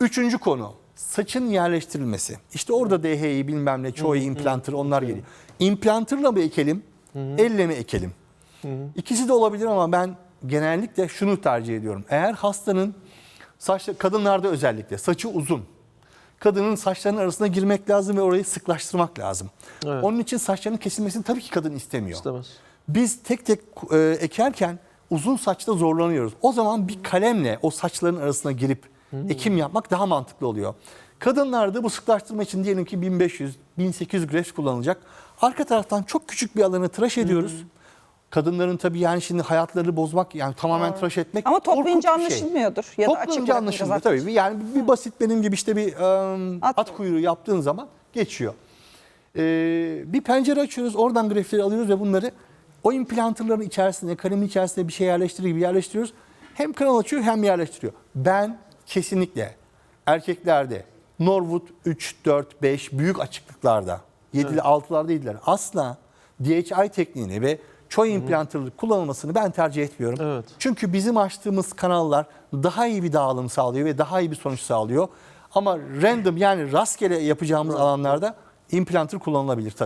Üçüncü konu saçın yerleştirilmesi. İşte orada DHI bilmem ne, çoğu implanter onlar geliyor. Implanterla mı ekelim, elle mi ekelim? İkisi de olabilir ama ben genellikle şunu tercih ediyorum. Eğer hastanın saçları, kadınlarda özellikle saçı uzun. Kadının saçlarının arasına girmek lazım ve orayı sıklaştırmak lazım. Evet. Onun için saçlarının kesilmesini tabii ki kadın istemiyor. İstemez. Biz tek tek e, ekerken uzun saçta zorlanıyoruz. O zaman bir kalemle o saçların arasına girip ekim yapmak daha mantıklı oluyor. Kadınlarda bu sıklaştırma için diyelim ki 1500, 1800 grafs kullanılacak. Arka taraftan çok küçük bir alanı tıraş ediyoruz. Kadınların tabii yani şimdi hayatlarını bozmak yani tamamen tıraş etmek Ama bir şey. anlaşılmıyordur. Ya da anlaşılmıyor tabii. Yani bir basit benim gibi işte bir e, At at, kuyruğu yaptığın zaman geçiyor. E, bir pencere açıyoruz, oradan grafleri alıyoruz ve bunları o implanterların içerisine, kalemin içerisine bir şey yerleştirir gibi yerleştiriyoruz. Hem kanal açıyor hem yerleştiriyor. Ben kesinlikle erkeklerde Norwood 3, 4, 5 büyük açıklıklarda 7'li 6'larda 7'ler asla DHI tekniğini ve Choi implanterlık kullanılmasını ben tercih etmiyorum. Evet. Çünkü bizim açtığımız kanallar daha iyi bir dağılım sağlıyor ve daha iyi bir sonuç sağlıyor. Ama random yani rastgele yapacağımız alanlarda implanter kullanılabilir tabii.